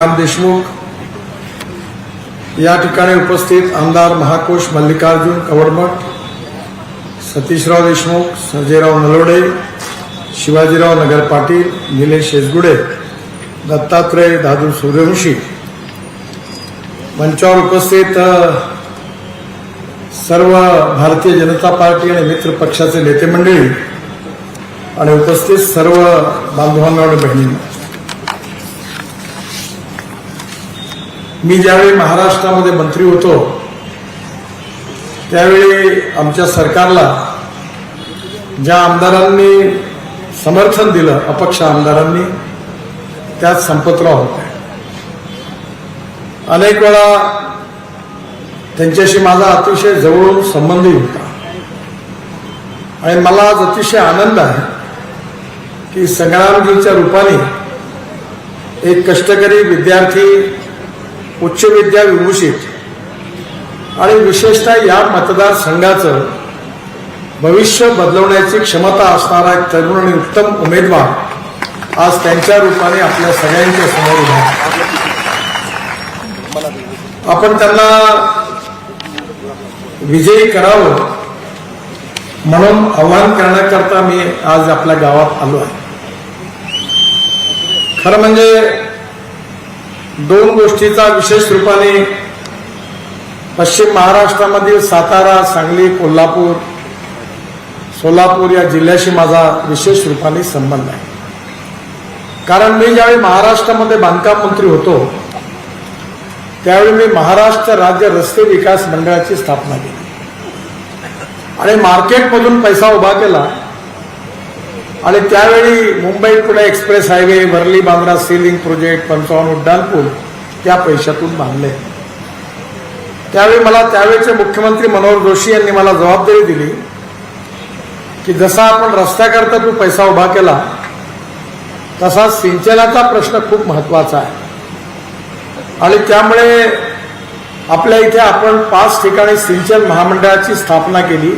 राम देशमुख। या ठिकाणी उपस्थित आमदार महाकोश मल्लिकार्जुन कवडमठ सतीशराव देशमुख संजयराव नलोडे शिवाजीराव नगर पाटील निलेश शेजगुडे दत्तात्रय दादू सूर्यवंशी। मंचावर उपस्थित सर्व भारतीय जनता पार्टी आणि मित्र पक्षाचे नेते मंडळी आणि उपस्थित सर्व बांधवांना आणि बहिणींना। मी ज्यावेळी महाराष्ट्रामध्ये मंत्री होतो त्यावेळी आमच्या सरकारला ज्या आमदारांनी समर्थन दिलं अपक्ष आमदारांनी त्यात संपतराव होते. अनेक वेळा त्यांच्याशी माझा अतिशय जवळून संबंधही होता. आणि मला आज अतिशय आनंद आहे की संग्रामजीच्या रूपाने एक कष्टकरी विद्यार्थी उच्च विद्या विभूषित. आणि विशेषतः या मतदारसंघाचं भविष्य बदलवण्याची क्षमता असणारा एक तरुण आणि उत्तम उमेदवार आज त्यांच्या रूपाने आपल्या सगळ्यांच्या समोर उभा आपण त्यांना विजयी करावं म्हणून आव्हान करण्याकरता मी आज आपल्या गावात आलो आहे. खरं म्हणजे दोन गोष्टीचा विशेष रूपाने पश्चिम महाराष्ट्रामधील सातारा सांगली कोल्हापूर सोलापूर या जिल्ह्याशी माझा विशेष रूपाने संबंध आहे. कारण मी ज्यावेळी महाराष्ट्रामध्ये बांधकाम मंत्री होतो त्यावेळी मी महाराष्ट्र राज्य रस्ते विकास मंडळाची स्थापना केली. आणि मार्केटमधून पैसा उभा केला आणि त्यावेळी Mumbai Pune express highway Worli Bandra sea link project पंचावन्न उड्डाणपूल त्या पैशातून बांधले. त्यावेळी मला त्यावेळेचे मुख्यमंत्री मनोहर जोशी यांनी मला जबाबदारी दिली की जसा आपण रस्त्याकरता तू पैसा उभा केला तसा सिंचनाचा प्रश्न खूप महत्त्वाचा आहे. आणि त्यामुळे आपल्या इथे आपण पाच ठिकाणी सिंचन महामंडळाची स्थापना केली.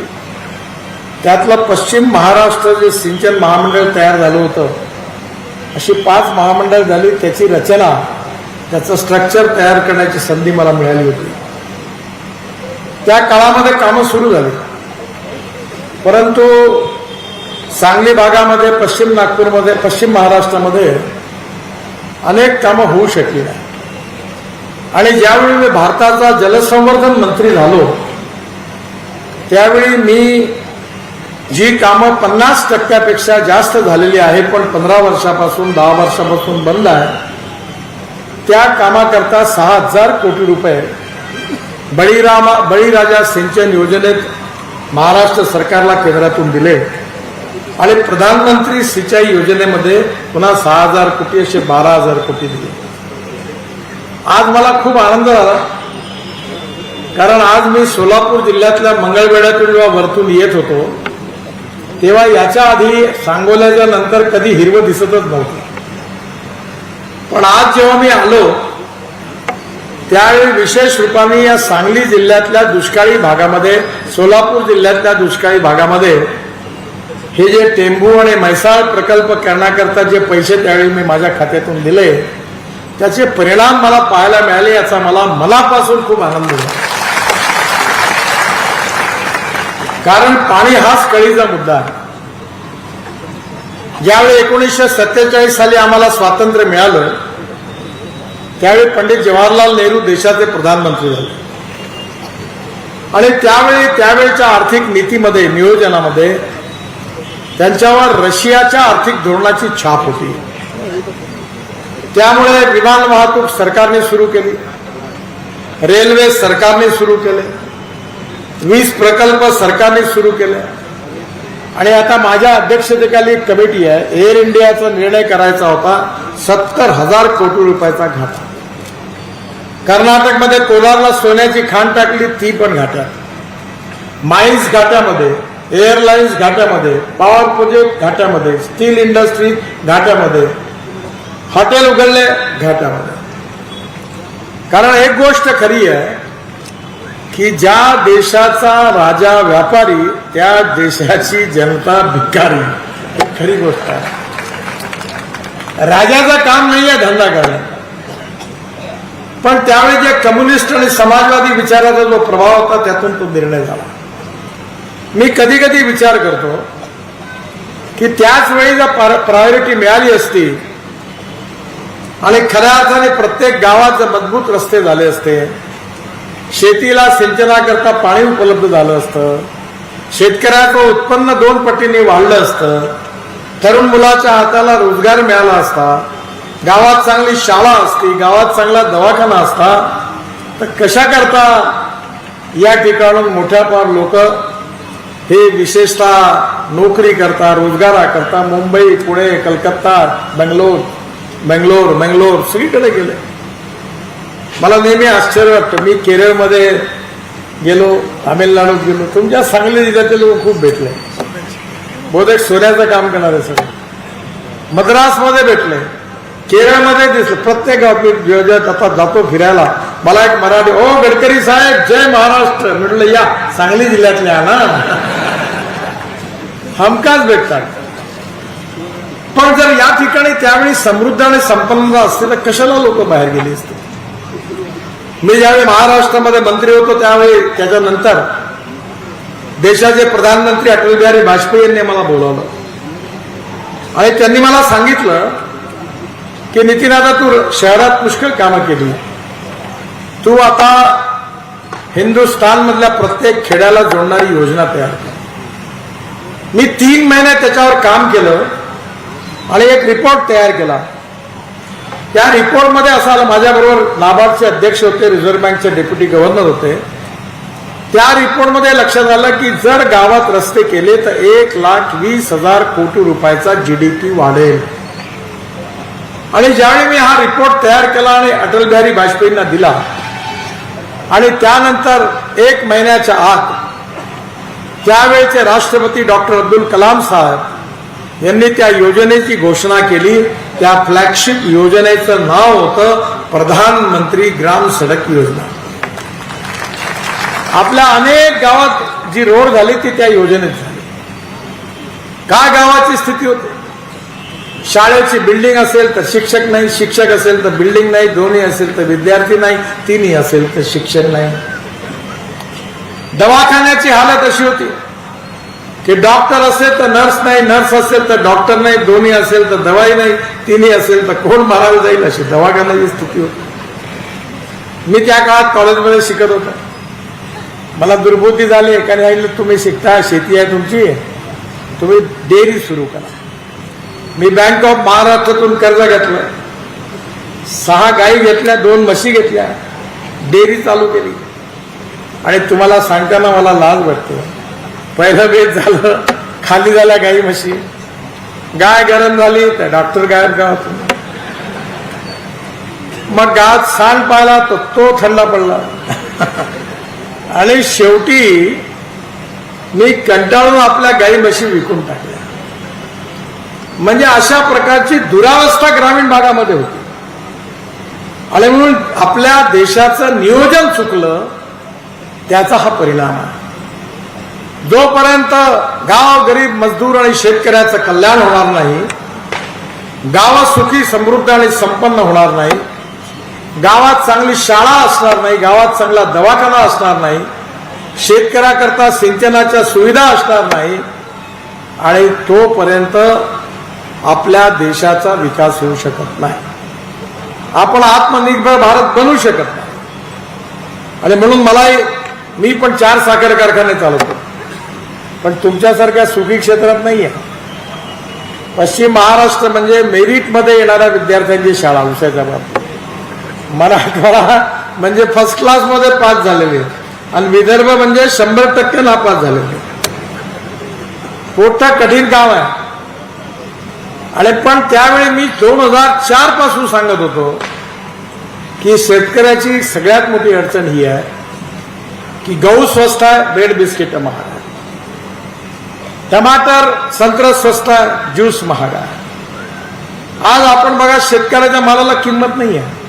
त्यातलं पश्चिम महाराष्ट्र जे सिंचन महामंडळ तयार झालं होतं अशी पाच महामंडळ झाली त्याची रचना त्याचं स्ट्रक्चर तयार करण्याची संधी मला मिळाली होती. त्या काळामध्ये कामं सुरू झाली. परंतु सांगली भागामध्ये पश्चिम नागपूरमध्ये पश्चिम महाराष्ट्रामध्ये अनेक कामं होऊ शकली नाही. आणि ज्यावेळी मी भारताचा जलसंवर्धन मंत्री झालो त्यावेळी मी जी कामं पन्नास टक्क्यापेक्षा जास्त झालेली आहे पण पंधरा वर्षापासून दहा वर्षापासून बंद आहे त्या कामाकरता सहा हजार कोटी रुपये बळीरामा बळीराजा सिंचन योजनेत महाराष्ट्र सरकारला केंद्रातून दिले. आणि प्रधानमंत्री सिंचाई योजनेमध्ये पुन्हा सहा हजार कोटी असे बारा हजार कोटी दिले. आज मला खूप आनंद झाला कारण आज मी सोलापूर जिल्ह्यातल्या मंगळवेढ्यातून जेव्हा वरतून येत होतो. तेव्हा याच्या आधी सांगोल्याच्या नंतर कधी हिरवं दिसतच नव्हतं. पण आज जेव्हा मी आलो त्यावेळी विशेष रूपाने या सांगली जिल्ह्यातल्या दुष्काळी भागामध्ये सोलापूर जिल्ह्यातल्या दुष्काळी भागामध्ये हे जे टेंबू आणि म्हैसाळ प्रकल्प करण्याकरता जे पैसे त्यावेळी मी माझ्या खात्यातून दिले त्याचे परिणाम मला पाहायला मिळाले याचा मला मनापासून खूप आनंद झाला. कारण पाणी हाच कळीचा मुद्दा आहे. ज्यावेळी एकोणीसशे सत्तेचाळीस साली आम्हाला स्वातंत्र्य मिळालं त्यावेळी पंडित जवाहरलाल नेहरू देशाचे प्रधानमंत्री झाले. आणि त्यावेळी त्यावेळच्या आर्थिक नीतीमध्ये नियोजनामध्ये त्यांच्यावर रशियाच्या आर्थिक धोरणाची छाप होती. त्यामुळे विमान वाहतूक सरकारने सुरू केली. रेल्वे सरकारने सुरू केले. वीज प्रकल्प सरकारने सुरू केले. आणि आता माझ्या अध्यक्षतेखाली एक कमिटी आहे. एअर इंडियाचा निर्णय करायचा होता. सत्तर हजार कोटी रुपयाचा घाटा. कर्नाटकमध्ये कोलारला सोन्याची खाण टाकली ती पण घाट्यात. माईन्स घाट्यामध्ये एअरलाइन्स घाट्यामध्ये पॉवर प्रोजेक्ट घाट्यामध्ये स्टील इंडस्ट्री घाट्यामध्ये हॉटेल उघडले घाट्यामध्ये. कारण एक गोष्ट खरी आहे की ज्या देशाचा राजा व्यापारी त्या देशाची जनता भिकारी. ही खरी गोष्ट आहे. राजाचं काम नाहीये धंदा करणं. पण त्यावेळी जे कम्युनिस्ट आणि समाजवादी विचाराचा जो प्रभाव होता त्यातून तो निर्णय झाला. मी कधी कधी विचार करतो की त्याच वेळी जर प्रायोरिटी मिळाली असती आणि खऱ्या अर्थाने प्रत्येक गावात जर मजबूत रस्ते झाले असते शेतीला सिंचनाकरता पाणी उपलब्ध झालं असतं. शेतकऱ्याचं उत्पन्न दोन पटीने वाढलं असतं. तरुण मुलाच्या हाताला रोजगार मिळाला असता. गावात चांगली शाळा असती गावात चांगला दवाखाना असता. तर कशा करता या ठिकाणून मोठ्या फार लोक हे विशेषतः नोकरी करता रोजगाराकरता मुंबई पुणे कलकत्ता बंगलोर बेंगलोर बंगलोर सगळीकडे गेले. मला नेहमी आश्चर्य वाटतं. मी केरळमध्ये गेलो तामिळनाडूत गेलो. तुमच्या सांगली जिल्ह्यातले लोक खूप भेटले. बहुतेक सोन्याचं काम करणारे सगळे. मद्रासमध्ये भेटले. केरळमध्ये दिसलं. प्रत्येक गावी आता जातो फिरायला. मला एक मराठी ओ गडकरी साहेब जय महाराष्ट्र. म्हटलं या सांगली जिल्ह्यातल्या ना. हमकाच भेटतात. पण जर या ठिकाणी त्यावेळी समृद्ध आणि संपन्न असते तर कशाला लोक बाहेर गेली असते मी ज्यावेळी महाराष्ट्रामध्ये मंत्री होतो त्यावेळी त्याच्यानंतर देशाचे प्रधानमंत्री अटल बिहारी वाजपेयी यांनी मला बोलावलं. आणि त्यांनी मला सांगितलं की नितीन आता तू शहरात पुष्कळ कामं केली. तू आता हिंदुस्थानमधल्या प्रत्येक खेड्याला जोडणारी योजना तयार कर. मी तीन महिने त्याच्यावर काम केलं आणि एक रिपोर्ट तयार केला. त्या रिपोर्टमध्ये असं आलं माझ्याबरोबर नाबार्डचे अध्यक्ष होते रिझर्व्ह बँकचे डेप्युटी गव्हर्नर होते. त्या रिपोर्टमध्ये लक्षात आलं की जर गावात रस्ते केले तर एक लाख वीस हजार कोटी रुपयाचा जीडीपी वाढेल. आणि ज्यावेळी मी हा रिपोर्ट तयार केला आणि अटल बिहारी वाजपेयींना दिला आणि त्यानंतर एक महिन्याच्या आत त्यावेळेचे राष्ट्रपती डॉक्टर अब्दुल कलाम साहेब यांनी त्या योजनेची घोषणा केली त्या फ्लॅगशिप योजनेचं नाव होतं प्रधानमंत्री ग्राम सडक योजना. आपल्या अनेक गावात जी रोड झाली ती त्या योजनेत झाली. काय गावाची स्थिती होती? शाळेची बिल्डिंग असेल तर शिक्षक नाही शिक्षक असेल तर बिल्डिंग नाही दोन्ही असेल तर विद्यार्थी नाही तिन्ही असेल तर शिक्षण नाही. दवाखान्याची हालत अशी होती. की डॉक्टर असेल तर नर्स नाही नर्स असेल तर डॉक्टर नाही दोन्ही असेल तर दवाई नाही तिन्ही असेल तर कोण मारायला जाईल अशी दवाखान्याची स्थिती होती. मी त्या काळात कॉलेजमध्ये शिकत होतो. मला दुर्बुद्धी झाली एकाने सांगितलं तुम्ही शिकता शेती आहे तुमची तुम्ही डेअरी सुरू करा. मी बँक ऑफ महाराष्ट्रातून कर्ज घेतलं. सहा गायी घेतल्या दोन म्हशी घेतल्या डेअरी चालू केली. आणि तुम्हाला सांगताना मला लाज वाटते. पहिलं बेत झालं खाली झाल्या गाई म्हशी. गाय गरम झाली तर डॉक्टर गायब गावातून मग गावात सांड पाहिला तर तो थंडा पडला. आणि शेवटी मी कंटाळून आपल्या गाई म्हशी विकून टाकल्या. म्हणजे अशा प्रकारची दुरावस्था ग्रामीण भागामध्ये होती. आणि म्हणून आपल्या देशाचं नियोजन चुकलं त्याचा हा परिणाम आहे. जोपर्यंत गाव गरीब मजदूर आणि शेतकऱ्याचं कल्याण होणार नाही गाव सुखी समृद्ध आणि संपन्न होणार नाही गावात चांगली शाळा असणार नाही गावात चांगला दवाखाना असणार नाही शेतकऱ्याकरता सिंचनाच्या सुविधा असणार नाही आणि तोपर्यंत आपल्या देशाचा विकास होऊ शकत नाही. आपण आत्मनिर्भर भारत बनवू शकत नाही. आणि म्हणून मला मी पण चार साखर कारखाने चालवतो. पण तुमच्यासारख्या सुखी क्षेत्रात नाही आहे पश्चिम महाराष्ट्र म्हणजे मेरिटमध्ये येणाऱ्या विद्यार्थ्यांची शाळा हुसेदाबाद मराठवाडा म्हणजे फर्स्ट क्लासमध्ये पास झालेले. आणि विदर्भ म्हणजे शंभर टक्के नापास झालेले. मोठं कठीण काम आहे. आणि पण त्यावेळी मी दोन हजार चारपासून सांगत होतो की शेतकऱ्याची सगळ्यात मोठी अडचण ही आहे की गहू स्वस्त आहे ब्रेड बिस्किट महाग टमाटर संत्र स्वस्त आहे ज्यूस महाग आहे. आज आपण बघा शेतकऱ्याच्या मालाला किंमत नाही आहे.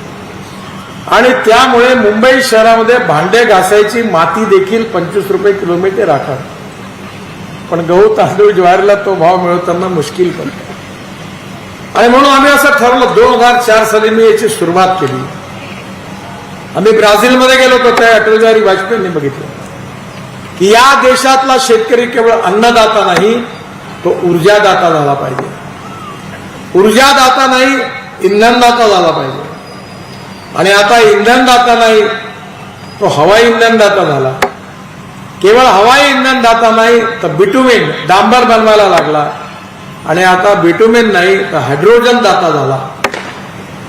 आणि त्यामुळे मुंबई शहरामध्ये भांडे घासायची माती देखील पंचवीस रुपये किलोमीटर राखा पण गहू तांदूळ ज्वारीला तो भाव मिळवताना मुश्किल पडतो. आणि म्हणून आम्ही असं ठरवलं दोन हजार चार साली मी याची सुरुवात केली. आम्ही ब्राझीलमध्ये गेलो होतो त्या अटल बिहारी वाजपेयींनी बघितलं. की या देशातला शेतकरी केवळ अन्नदाता नाही तो ऊर्जादाता झाला पाहिजे. ऊर्जादाता नाही इंधनदाता झाला पाहिजे. आणि आता इंधनदाता नाही तो हवाई इंधनदाता झाला. केवळ हवाई इंधनदाता नाही तर बिटुमेन डांबर बनवायला लागला. आणि आता बिटुमेन नाही तर हायड्रोजन दाता झाला.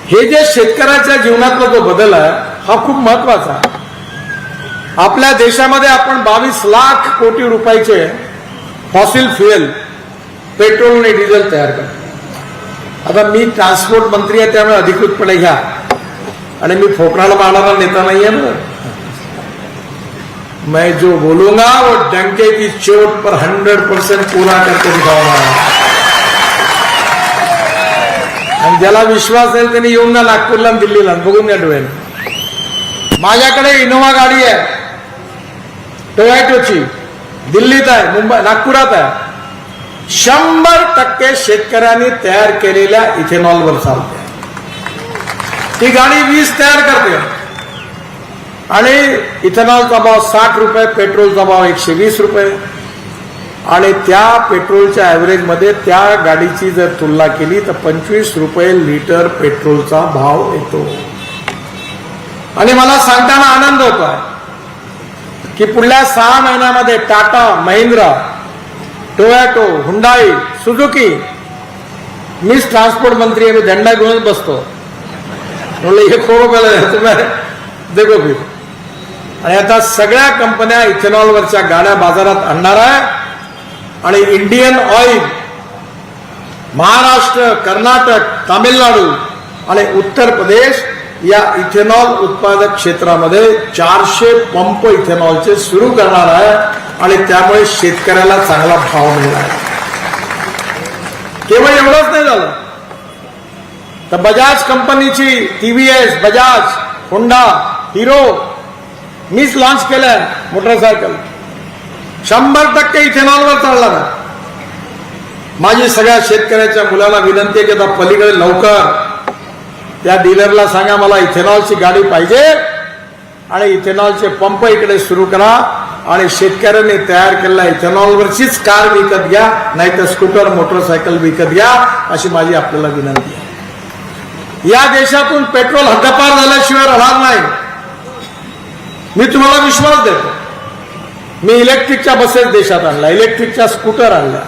हे जे शेतकऱ्याच्या जीवनातला जो बदल आहे हा खूप महत्त्वाचा आहे. आपल्या देशामध्ये आपण बावीस लाख कोटी रुपयाचे फॉसिल फ्युएल पेट्रोल आणि डिझेल तयार करतो. आता मी ट्रान्सपोर्ट मंत्री आहे त्यामुळे अधिकृतपणे घ्या. आणि मी फोकराला मारणारा नेता नाही आहे ना मैं जो बोलूंगा वो डंके की चोट पर हंड्रेड परसेंट पूरा करके दिखाऊंगा. आणि ज्याला विश्वास आहे त्यांनी येऊन ना नागपूरला दिल्लीला बघून घ्या डोळ्याने. माझ्याकडे इनोव्हा गाडी आहे. टोयाटोची दिल्लीत आहे मुंबई नागपुरात आहे. शंभर टक्के शेतकऱ्यांनी तयार केलेल्या इथेनॉलवर चालते. ती गाडी वीज तयार करते. आणि इथेनॉलचा भाव साठ रुपये पेट्रोलचा भाव एकशे वीस रुपये. आणि त्या पेट्रोलच्या ॲव्हरेजमध्ये त्या गाडीची जर तुलना केली तर पंचवीस रुपये लिटर पेट्रोलचा भाव येतो. आणि मला सांगताना आनंद होतो आहे की पुढल्या सहा महिन्यामध्ये Tata Mahindra Toyota Hyundai Suzuki मीच ट्रान्सपोर्ट मंत्री आहे मी झेंडा घेऊनच बसतो. म्हणलं हे खोरं तुम्ही देखो भी आणि आता सगळ्या कंपन्या इथेनॉलवरच्या गाड्या बाजारात आणणार आहे. आणि इंडियन ऑइल महाराष्ट्र कर्नाटक तामिळनाडू आणि उत्तर प्रदेश या इथेनॉल उत्पादक क्षेत्रामध्ये चारशे पंप इथेनॉलचे सुरू करणार आहे आणि त्यामुळे शेतकऱ्याला चांगला भाव मिळणार आहे. केवळ एवढंच नाही झालं. तर बजाज कंपनीची टीव्हीएस बजाज होंडा हिरो मीच लॉन्च केलंय मोटरसायकल शंभर टक्के इथेनॉलवर चालणार आहे. माझी सगळ्या शेतकऱ्याच्या मुलाला विनंती आहे की आता पलीकडे लवकर त्या डीलरला सांगा मला इथेनॉलची गाडी पाहिजे आणि इथेनॉलचे पंप इकडे सुरू करा आणि शेतकऱ्यांनी तयार केलेल्या इथेनॉलवरचीच कार विकत घ्या नाहीतर स्कूटर मोटरसायकल विकत घ्या अशी माझी आपल्याला विनंती आहे. या देशातून पेट्रोल हद्दपार झाल्याशिवाय राहणार नाही. मी तुम्हाला विश्वास देतो. मी इलेक्ट्रिकच्या बसेस देशात आणल्या इलेक्ट्रिकच्या स्कूटर आणल्या.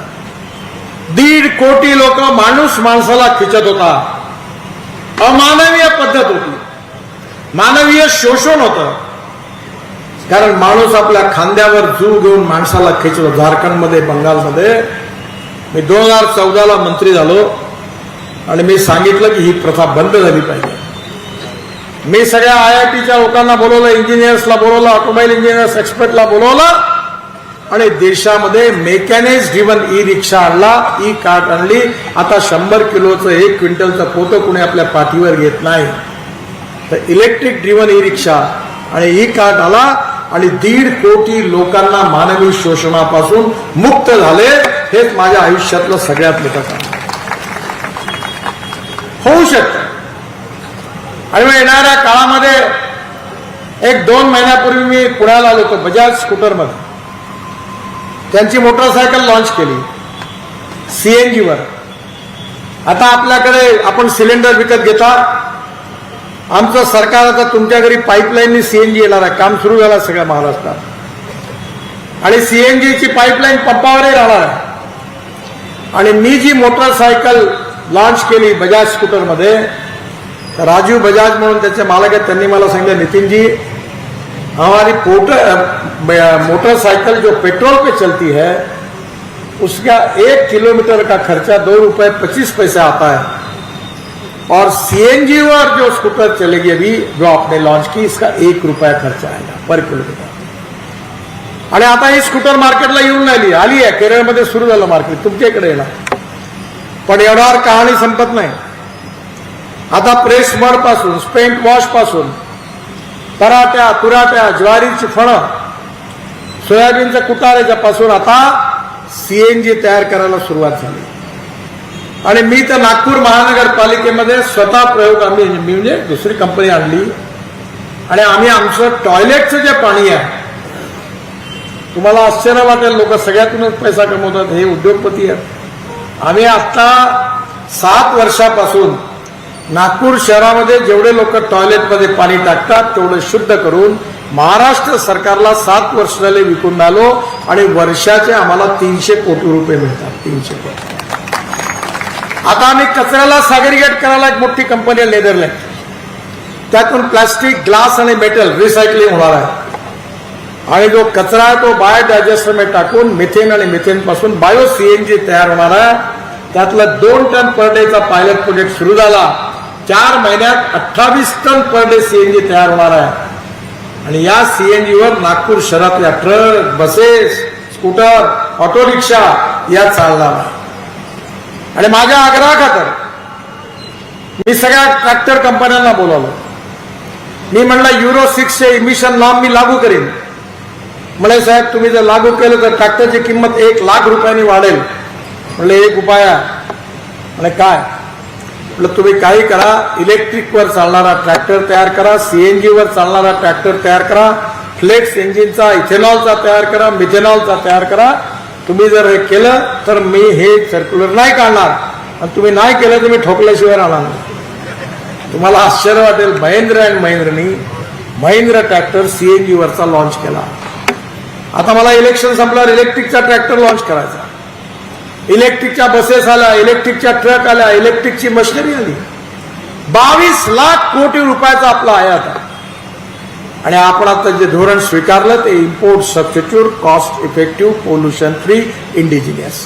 दीड कोटी लोक माणूस माणसाला खिचत होता. अमानवीय पद्धत होती. मानवीय शोषण होतं. कारण माणूस आपल्या खांद्यावर जीव घेऊन माणसाला खेचलो. झारखंडमध्ये बंगालमध्ये. मी दोन हजार चौदाला मंत्री झालो आणि मी सांगितलं की ही प्रथा बंद झाली पाहिजे. मी सगळ्या आय आय टीच्या लोकांना बोलवलं इंजिनियर्सला बोलवलं ऑटोमोबाईल इंजिनियर्स एक्सपर्टला बोलवलं. आणि देशामध्ये मेकॅनाइज ड्रिव्हन ई रिक्षा आणला ई कार्ट आणली. आता शंभर किलोचं एक क्विंटलचं पोतं कुणी आपल्या पाठीवर घेत नाही. तर इलेक्ट्रिक ड्रिव्हन ई रिक्षा आणि ई कार्ट आला आणि दीड कोटी लोकांना मानवी शोषणापासून मुक्त झाले. हेच माझ्या आयुष्यातलं सगळ्यात मोठं काम. होऊ शकतं. आणि मग येणाऱ्या काळामध्ये एक दोन महिन्यापूर्वी मी पुण्याला आलो होतो बजाज स्कूटरमध्ये. त्यांची मोटरसायकल लॉन्च केली. सीएनजीवर आता आपल्याकडे आपण सिलेंडर विकत घेता. आमचं सरकार आता तुमच्या घरी पाईपलाईननी सीएनजी येणार आहे. काम सुरू झालं सगळ्या महाराष्ट्रात. आणि सीएनजीची पाईपलाईन पंपावरही राहणार आहे. आणि मी जी मोटरसायकल लॉन्च केली बजाज स्कूटरमध्ये तर राजीव बजाज म्हणून त्याचे मालक आहेत त्यांनी मला सांगितलं नितीनजी हमारी मोटरसाइकिल जो पेट्रोल पे चलती है, उसका एक किलोमीटर का खर्चा दो रुपए पच्चीस पैसे आता है। और सीएनजी और जो स्कूटर चलेगी अभी, जो आपने लॉन्च की, इसका एक रुपया खर्चा आएगा पर किलोमीटर। आणि आता ही स्कूटर मार्केटला येऊन राहिली। आली आहे केरळमध्ये सुरू झालं मार्केट तुमच्या इकडे येणार। पण एवढ्यावर कहाणी संपत नाही। आता प्रेस मड पासून स्पेंट वॉश पराट्या तुराट्या ज्वारीची फळं. सोयाबीनच्या कुटाऱ्याच्या पासून आता सीएनजी तयार करायला सुरुवात झाली. आणि मी तर नागपूर महानगरपालिकेमध्ये स्वतः प्रयोग आम्ही म्हणजे मी म्हणजे दुसरी कंपनी आणली. आणि आम्ही आमचं टॉयलेटचं जे पाणी आहे तुम्हाला आश्चर्य वाटेल लोक सगळ्यातूनच पैसा कमवतात हे उद्योगपती आहेत. आम्ही आता सात वर्षापासून नागपूर शहरामध्ये जेवढे लोक टॉयलेटमध्ये पाणी टाकतात तेवढं शुद्ध करून महाराष्ट्र सरकारला सात वर्ष झाले विकून आलो आणि वर्षाचे आम्हाला तीनशे कोटी रुपये मिळतात तीनशे कोटी. आता आम्ही कचऱ्याला सागरीगेट करायला एक मोठी कंपनी आहे नेदरलँड त्यातून प्लास्टिक ग्लास आणि मेटल रिसायकलिंग होणार आहे. आणि जो कचरा आहे तो बायोडायजेस्टरमध्ये टाकून मिथेन आणि मिथेन पासून बायो सीएनजी तयार होणार आहे. त्यातला दोन टन पर डेचा पायलट प्रोजेक्ट सुरू झाला. चार महिन्यात अठ्ठावीस टन पर डे सीएनजी तयार होणार आहे. आणि या सीएनजीवर नागपूर शहरातल्या truck buses scooter auto rickshaw या चालणार आहे आणि माझ्या आग्रहाखातर मी सगळ्या ट्रॅक्टर कंपन्यांना बोलावलं. मी म्हणलं युरो सिक्सचे इमिशन नॉर्म मी लागू करीन. म्हणे साहेब तुम्ही जर लागू केलं तर ट्रॅक्टरची किंमत एक लाख रुपयांनी वाढेल. म्हणलं एक उपाय आहे. म्हणे काय? म्हटलं तुम्ही काही करा इलेक्ट्रिकवर चालणारा ट्रॅक्टर तयार करा सीएनजीवर चालणारा ट्रॅक्टर तयार करा फ्लेक्स इंजिनचा इथेनॉलचा तयार करा मिथेनॉलचा तयार करा. तुम्ही जर हे केलं तर मी हे सर्क्युलर नाही काढणार. आणि तुम्ही नाही केलं तर मी ठोकल्याशिवाय राहणार नाही. तुम्हाला आश्चर्य वाटेल महेंद्र अँड महेंद्रनी महेंद्र ट्रॅक्टर सी एन जीवरचा लॉन्च केला. आता मला इलेक्शन संपल्यावर इलेक्ट्रिकचा ट्रॅक्टर लॉन्च करायचा. इलेक्ट्रिकच्या बसेस आल्या इलेक्ट्रिकच्या ट्रक आल्या इलेक्ट्रिकची मशिनरी आली. बावीस लाख कोटी रुपयाचा आपला आयात आहे. आणि आपण आता जे धोरण स्वीकारलं ते import substitute cost effective pollution free indigenous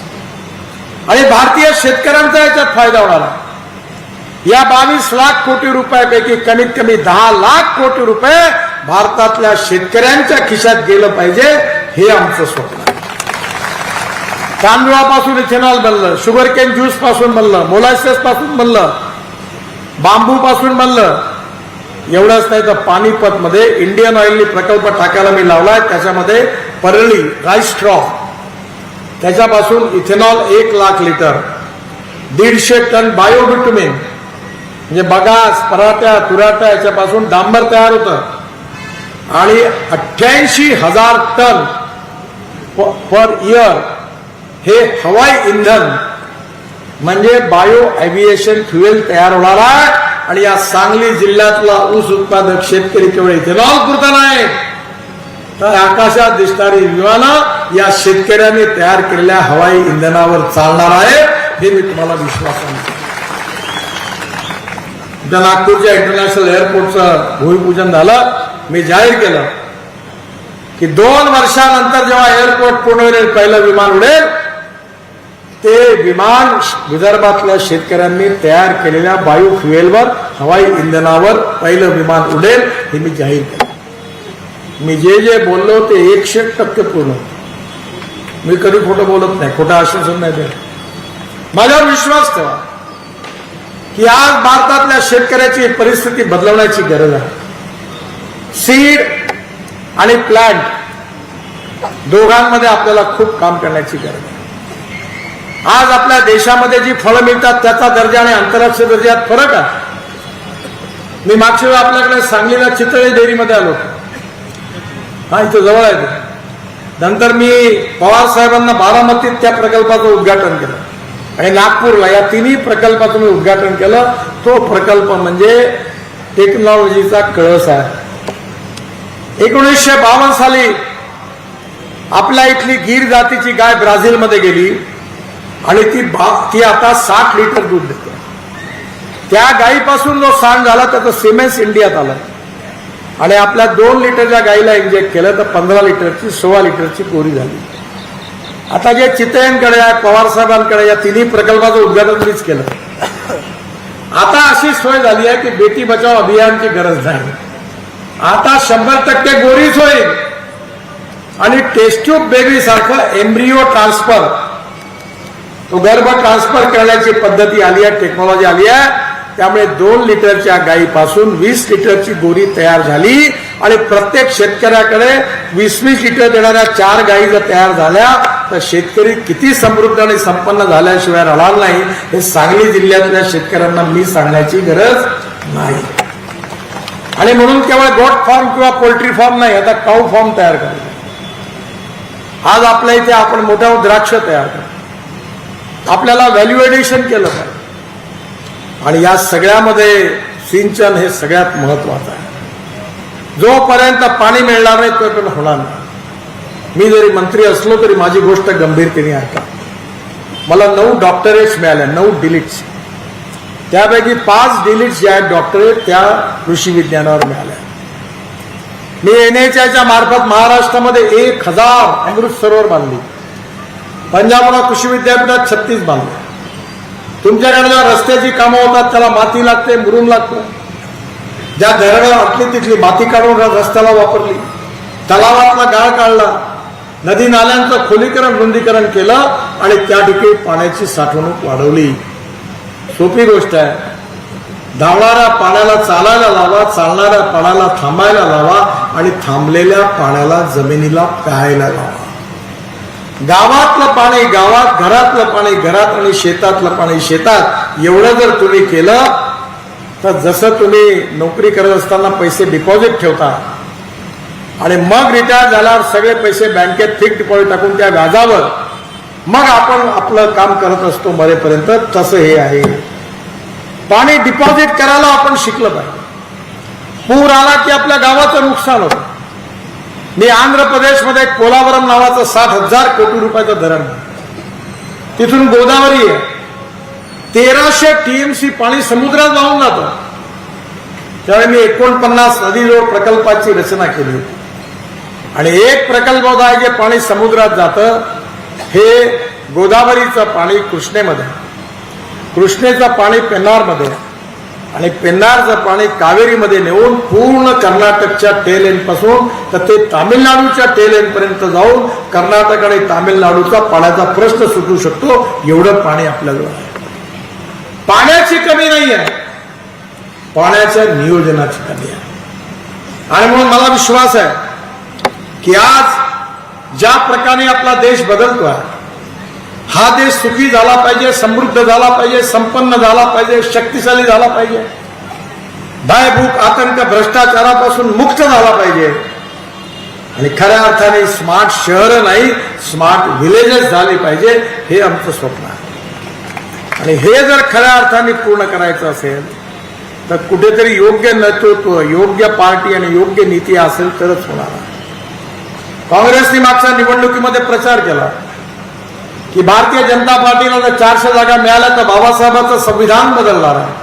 आणि भारतीय शेतकऱ्यांचा याच्यात फायदा होणार आहे. या बावीस लाख कोटी रुपयापैकी कमीत कमी दहा लाख कोटी रुपये भारतातल्या शेतकऱ्यांच्या खिशात गेलं पाहिजे हे आमचं स्वप्न आहे. तांदूळापासून इथेनॉल बनलं शुगर केन ज्यूसपासून बनलं मोलासेस पासून बनलं बांबू पासून बनलं. एवढंच नाही तर पानिपत मध्ये इंडियन ऑइलनी प्रकल्प टाकायला मी लावलाय त्याच्यामध्ये परळी राईस स्ट्रॉ त्याच्यापासून इथेनॉल एक लाख लिटर. दीडशे टन बायोबिटुमिन म्हणजे बगास पराठ्या तुराट्या याच्यापासून डांबर तयार होतं. आणि अठ्ठ्याऐंशी हजार टन पर इयर हे हवाई इंधन म्हणजे बायो एव्हिएशन फ्युएल तयार होणार आहे आणि या सांगली जिल्ह्यातला ऊस उत्पादक शेतकरी केवळ इथेनॉल पुरता नाही. तर आकाशात दिसणारी विमानं या शेतकऱ्यांनी तयार केलेल्या हवाई इंधनावर चालणार आहे हे मी तुम्हाला विश्वास सांगतो त्या नागपूरच्या इंटरनॅशनल एअरपोर्टचं भूमिपूजन झालं. मी जाहीर केलं की दोन वर्षानंतर जेव्हा एअरपोर्ट पूर्ण होईल पहिलं विमान उडेल ते विमान विदर्भातल्या शेतकऱ्यांनी तयार केलेल्या बायो फ्युएलवर हवाई इंधनावर पहिलं विमान उडेल हे मी जाहीर केलं. मी जे जे बोललो ते एकशे टक्के पूर्ण मी कधी खोटं बोलत नाही खोटं आश्वासन नाही देत माझ्यावर विश्वास ठेवा की आज भारतातल्या शेतकऱ्याची परिस्थिती बदलवण्याची गरज आहे. सीड आणि प्लांट दोघांमध्ये आपल्याला खूप काम करण्याची गरज आहे. आज आपल्या देशामध्ये जी फळं मिळतात त्याचा दर्जा आणि आंतरराष्ट्रीय दर्जात फरक आहे. मी मागच्या वेळी आपल्याकडे सांगलीला चितळे डेअरीमध्ये आलो हा इथं जवळ आहे नंतर मी पवार साहेबांना बारामतीत त्या प्रकल्पाचं उद्घाटन केलं. आणि नागपूरला या तिन्ही प्रकल्पाचं मी उद्घाटन केलं. तो प्रकल्प म्हणजे टेक्नॉलॉजीचा कळस आहे. एकोणीसशे बावन्न साली आपल्या इथली गीर जातीची गाय ब्राझीलमध्ये गेली. आणि ती बा- ती आता साठ लिटर दूध देते. त्या गायीपासून जो सांड झाला त्याचं सिमेंट्स इंडियात आलं. आणि आपल्या दोन लिटरच्या गाईला इंजेक्ट केलं तर पंधरा लिटरची सोळा लिटरची गोरी झाली. आता जे चितळ्यांकडे आहे पवार साहेबांकडे या तिन्ही प्रकल्पाचं उद्घाटन मीच केलं. आता अशी सोय झाली आहे की बेटी बचाव अभियानची गरज नाही आता शंभर टक्के गोरीच होईल. आणि टेस्ट्यूब बेबी सारखं एम्ब्रिओ ट्रान्सफर तो गर्भ ट्रान्सफर करण्याची पद्धती आली आहे टेक्नॉलॉजी आली आहे. त्यामुळे दोन लिटरच्या गायीपासून वीस लिटरची गोरी तयार झाली आणि प्रत्येक शेतकऱ्याकडे वीस वीस लिटर देणाऱ्या चार गायी जर तयार झाल्या तर शेतकरी किती समृद्ध आणि संपन्न झाल्याशिवाय राहणार नाही हे सांगली जिल्ह्यातल्या शेतकऱ्यांना मी सांगण्याची गरज नाही. आणि म्हणून केवळ गोट फॉर्म किंवा पोल्ट्री फॉर्म नाही आता काऊ फॉर्म तयार करतो. आज आपल्या इथे आपण मोठ्या द्राक्ष तयार करतो. आपल्याला व्हॅल्युएडेशन केलं पाहिजे. आणि या सगळ्यामध्ये सिंचन हे सगळ्यात महत्वाचं आहे. जोपर्यंत पाणी मिळणार नाही तोपर्यंत होणार नाही. मी जरी मंत्री असलो तरी माझी गोष्ट गंभीरतेने ऐका. मला नऊ डॉक्टरेट्स मिळाल्या नऊ डिलिट्स त्यापैकी पाच डिलीट्स ज्या आहेत डॉक्टरेट त्या कृषी विज्ञानावर मिळाल्या. मी एनएचआयच्या मार्फत महाराष्ट्रामध्ये एक हजार अमृत सरोवर बांधली. पंजाबराव कृषी विद्यापीठात छत्तीस बांधले. तुमच्याकडे ज्या रस्त्याची कामं होतात त्याला माती लागते मुरुम लागतो. ज्या धरणं वाटली तिथली माती काढून रस्त्याला वापरली तलावातला गाळ काढला नदी नाल्यांचं खोलीकरण रुंदीकरण केलं आणि त्या ठिकाणी पाण्याची साठवणूक वाढवली. सोपी गोष्ट आहे. धावणाऱ्या पाण्याला चालायला लावा चालणाऱ्या पाण्याला थांबायला लावा आणि थांबलेल्या पाण्याला जमिनीला प्यायला लावा. गावातलं पाणी गावात घरातलं पाणी घरात आणि शेतातलं पाणी शेतात एवढं जर तुम्ही केलं तर जसं तुम्ही नोकरी करत असताना पैसे डिपॉझिट ठेवता आणि मग रिटायर झाल्यावर सगळे पैसे बँकेत फिक्स डिपॉझिट टाकून त्या व्याजावर मग आपण आपलं काम करत असतो मरेपर्यंत तसं हे आहे. पाणी डिपॉझिट करायला आपण शिकलं पाहिजे. पूर आला की आपल्या गावाचं नुकसान होतं. मी आंध्र प्रदेशमध्ये कोलावरम नावाचं साठ हजार कोटी रुपयाचं धरण तिथून गोदावरी आहे. तेराशे टीएमसी पाणी समुद्रात वाहून जातं. त्यावेळी मी एकोणपन्नास नदीजोड प्रकल्पाची रचना केली होती. आणि एक प्रकल्प होता जे पाणी समुद्रात जातं हे गोदावरीचं पाणी कृष्णेमध्ये कृष्णेचं पाणी पेन्नारमध्ये आणि पेन्नारचं पाणी कावेरीमध्ये नेऊन पूर्ण कर्नाटकच्या टेल पासून तर ते तामिळनाडूच्या टेल पर्यंत जाऊन कर्नाटक आणि तामिळनाडूचा पाण्याचा प्रश्न सुटू शकतो एवढं पाणी आपल्याजवळ आहे. पाण्याची कमी नाही आहे पाण्याच्या नियोजनाची कमी आहे. आणि म्हणून मला विश्वास आहे की आज ज्या प्रकारे आपला देश बदलतो आहे हा देश सुखी झाला पाहिजे समृद्ध झाला पाहिजे संपन्न झाला पाहिजे शक्तिशाली झाला पाहिजे. भयभूक आतंक भ्रष्टाचारापासून मुक्त झाला पाहिजे. आणि खऱ्या अर्थाने स्मार्ट शहरं नाही स्मार्ट विलेजेस झाले पाहिजे हे आमचं स्वप्न आहे. आणि हे जर खऱ्या अर्थाने पूर्ण करायचं असेल तर कुठेतरी योग्य नेतृत्व योग्य पार्टी आणि योग्य नीती असेल तरच होणार काँग्रेसने मागच्या निवडणुकीमध्ये प्रचार केला. की भारतीय जनता पार्टीला जर चारशे जागा मिळाल्या तर बाबासाहेबांचं संविधान बदलणार आहे.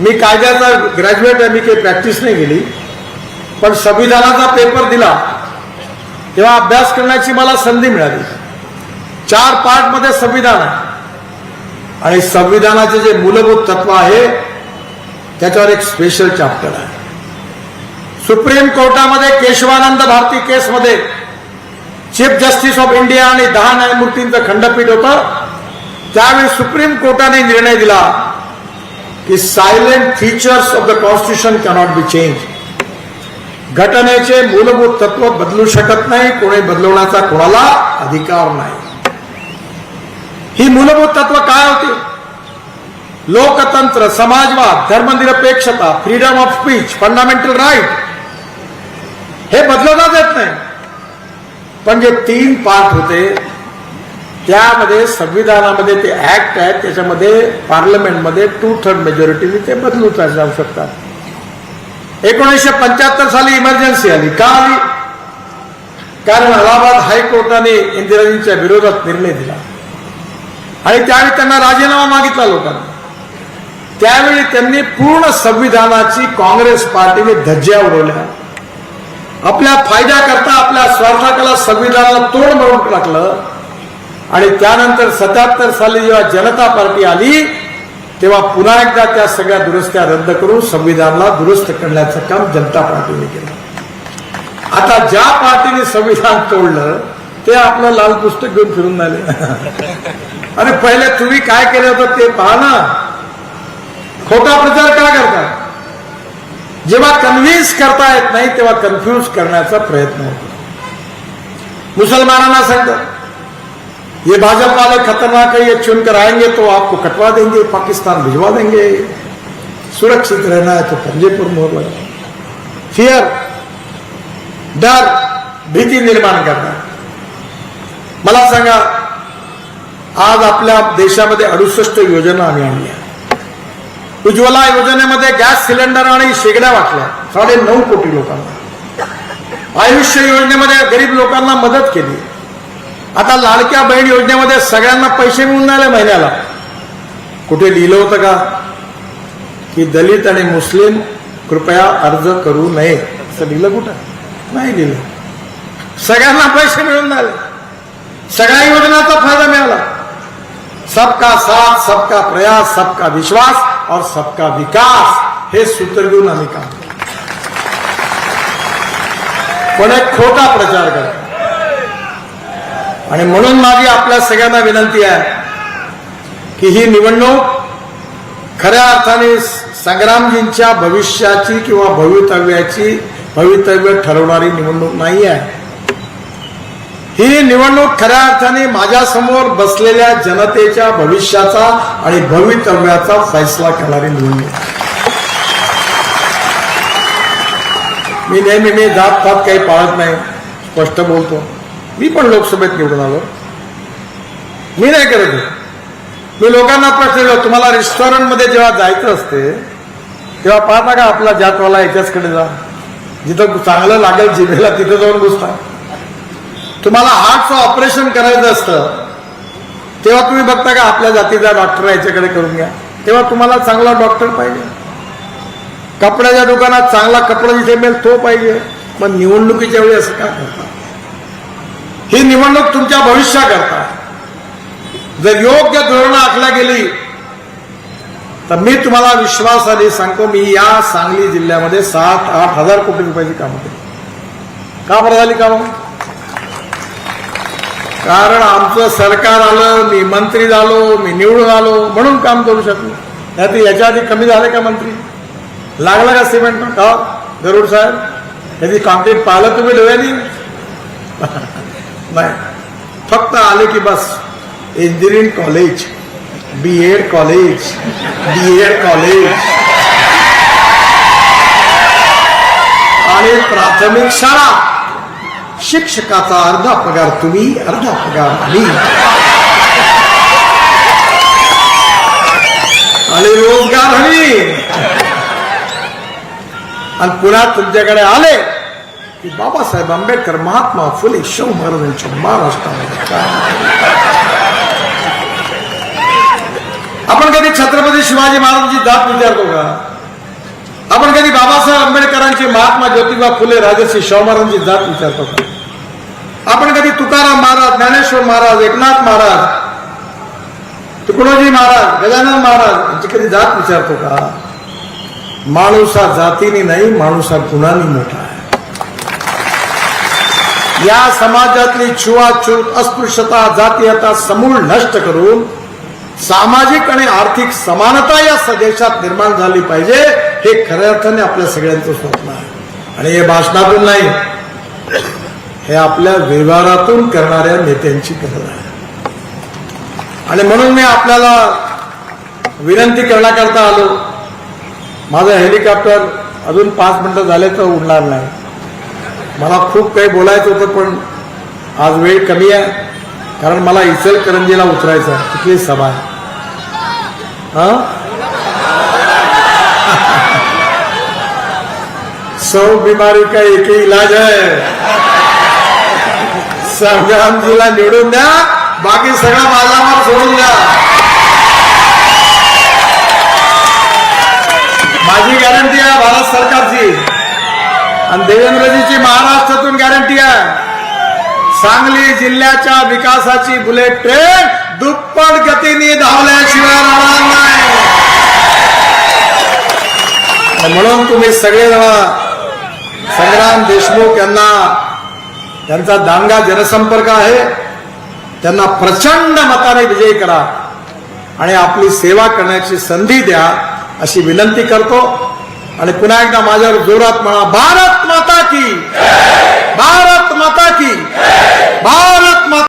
मी कायद्याचा ग्रॅज्युएट आहे मी काही प्रॅक्टिस नाही केली. पण संविधानाचा पेपर दिला तेव्हा अभ्यास करण्याची मला संधी मिळाली. चार पार्टमध्ये संविधान आहे. आणि संविधानाचे जे मूलभूत तत्व आहे त्याच्यावर एक स्पेशल चॅप्टर आहे. सुप्रीम कोर्टामध्ये केशवानंद भारती केसमध्ये चीफ जस्टिस ऑफ इंडिया आणि दहा न्यायमूर्तींचं खंडपीठ होतं. त्यावेळी सुप्रीम कोर्टाने निर्णय दिला की salient features of the constitution cannot be change घटनेचे मूलभूत तत्व बदलू शकत नाही कोणी बदलवण्याचा कोणाला अधिकार नाही. ही मूलभूत तत्व काय होती? लोकतंत्र समाजवाद धर्मनिरपेक्षता freedom of speech fundamental right हे बदलवण्यात येत नाही. पण जे तीन पार्ट होते त्यामध्ये संविधानामध्ये ते ऍक्ट आहेत त्याच्यामध्ये पार्लमेंटमध्ये टू थर्ड मेजॉरिटीने ते बदलूच जाऊ शकतात. एकोणीसशे पंच्याहत्तर साली इमर्जन्सी आली. का आली? कारण अलाहाबाद हायकोर्टाने इंदिराजींच्या विरोधात निर्णय दिला. आणि त्यावेळी त्यांना राजीनामा मागितला लोकांना. त्यावेळी त्यांनी पूर्ण संविधानाची काँग्रेस पार्टीने धज्ज्या उडवल्या. आपल्या फायद्याकरता आपल्या स्वार्थाकला संविधानाला तोड मारून टाकलं. आणि त्यानंतर सत्याहत्तर साली जेव्हा जनता पार्टी आली तेव्हा पुन्हा एकदा त्या सगळ्या दुरुस्त्या रद्द करून संविधानाला दुरुस्त करण्याचं काम जनता पार्टीने केलं. आता ज्या पार्टीने संविधान तोडलं ते आपलं लाल पुस्तक घेऊन फिरून झाले अरे पहिले तुम्ही काय केलं होतं ते पहा ना. खोटा प्रचार का करता? जेव्हा कन्व्हिन्स करता येत नाही, तेव्हा कन्फ्युज करण्याचा प्रयत्न होतो. मुसलमानांना सांगतात ये भाजपा वाले खतरनाक है ये चुनकर आएँगे तो आपको कटवा देंगे, पाकिस्तान भिजवा देंगे, सुरक्षित रहना है तो पंजेपुर मोहर लगा फिअर डर, भीती निर्माण करतात मला सांगा, आज आपल्या देशामध्ये अडुसष्ट योजना आम्ही आणल्या उज्ज्वला योजनेमध्ये गॅस सिलेंडर आणि शेगड्या वाटल्या. साडे नऊ कोटी लोकांना. आयुष्य योजनेमध्ये गरीब लोकांना मदत केली. आता लाडक्या बहीण योजनेमध्ये सगळ्यांना पैसे मिळून राहिले महिन्याला. कुठे लिहिलं होतं का? की दलित आणि मुस्लिम कृपया अर्ज करू नये. असं लिहिलं कुठं? नाही लिहिलं. सगळ्यांना पैसे मिळून राहिले. सगळ्या योजनांचा फायदा मिळाला. सबका साथ सबका प्रयास सबका विश्वास. और सबका विकास। हे सूत्र घेऊन आम्ही काम पण एक खोटा प्रचार करतो. आणि म्हणून माझी आपल्या सगळ्यांना विनंती आहे की ही निवडणूक खऱ्या अर्थाने संग्रामजींच्या भविष्याची किंवा भवितव्याची भवितव्य ठरवणारी निवडणूक नाही आहे. ही निवडणूक खऱ्या अर्थाने माझ्यासमोर बसलेल्या जनतेच्या भविष्याचा आणि भवितव्याचा फैसला करणारी निवडणूक मी नेहमी मी जात पात काही पाळत नाही स्पष्ट बोलतो. मी पण लोकसभेत निवडून आलो. मी नाही करत मी लोकांना प्रश्न तुम्हाला रेस्टॉरंटमध्ये जेव्हा जायचं असते तेव्हा पाहता का आपला जातवाला याच्याचकडे जा. जिथं चांगलं लागेल जिभेला तिथं जाऊन बसता तुम्हाला हार्टचं ऑपरेशन करायचं असतं तेव्हा तुम्ही बघता का आपल्या जातीचा डॉक्टर याच्याकडे करून घ्या. तेव्हा तुम्हाला चांगला डॉक्टर पाहिजे. कपड्याच्या दुकानात चांगला कपडा जिथे मिळेल तो पाहिजे. पण निवडणुकीच्या वेळी असं का करता? ही निवडणूक तुमच्या भविष्याकरता जर योग्य धोरणं आखल्या गेली तर मी तुम्हाला विश्वासाने सांगतो मी या सांगली जिल्ह्यामध्ये सात आठ हजार कोटी रुपयाची कामं केली. का बरं झाली कामं? कारण आमचं सरकार आलं मी मंत्री झालो मी निवडून आलो म्हणून काम करू शकलो. त्यात याच्या आधी कमी झाले का मंत्री? लागला का सिमेंट का? गरुड साहेब त्याची कॉन्क्रीट पाहिलं तुम्ही डोळ्यानी? नाही. फक्त आले की बस. Engineering college B Ed college B Ed college. आणि प्राथमिक शाळा. शिक्षकाचा अर्धा पगार तुम्ही अर्धा पगार मी. आणि रोजगार हमी. आणि पुन्हा तुमच्याकडे आले की बाबासाहेब आंबेडकर महात्मा फुले शाहू महाराजांच्या महाराष्ट्रामध्ये. काय? आपण कधी छत्रपती शिवाजी महाराजांची जात विचारतो का? आपण कधी बाबासाहेब आंबेडकरांची महात्मा ज्योतिबा फुले राजर्षी शाहू महाराजांची जात विचारतो आपण कधी तुकाराम महाराज ज्ञानेश्वर महाराज एकनाथ महाराज तुकडोजी महाराज गजानन महाराज यांची कधी जात विचारतो का? माणूस हा जातीने नाही माणूस हा गुणाने मोठा आहे. या समाजातली छुआछूत अस्पृश्यता जातीयता समूळ नष्ट करून सामाजिक आणि आर्थिक समानता या स- देशात निर्माण झाली पाहिजे हे खऱ्या अर्थाने आपल्या सगळ्यांचं स्वप्न आहे. आणि हे भाषणातून नाही हे आपल्या व्यवहारातून करणाऱ्या नेत्यांची गरज आहे. आणि म्हणून मी आपल्याला विनंती करण्याकरता आलो. माझं हेलिकॉप्टर अजून पाच मिनिटं झाले तर उडणार नाही. मला खूप काही बोलायचं होतं पण आज वेळ कमी आहे. कारण मला इचलकरंजीला उतरायचं आहे. तिथली सभा आहे. हा? सौ बीमारी का एक ही इलाज है। संग्रामजीला निवडून द्या बाकी सगळा बाजारावर सोडून द्या माझी गॅरंटी आहे भारत सरकारची। आणि देवेंद्रजीची महाराष्ट्रातून गॅरंटी आहे। सांगली जिल्ह्याच्या विकासाची बुलेट ट्रेन दुप्पट गतीने धावल्याशिवाय राहणार नाही. म्हणून तुम्ही सगळेजण संग्राम देशमुख यांना त्यांचा दांगा जनसंपर्क आहे. त्यांना प्रचंड मताने विजयी करा आणि आपली सेवा करण्याची संधी द्या अशी विनंती करतो. आणि पुन्हा एकदा माझ्यावर जोरात म्हणा भारत माता की भारत माता की भारत माता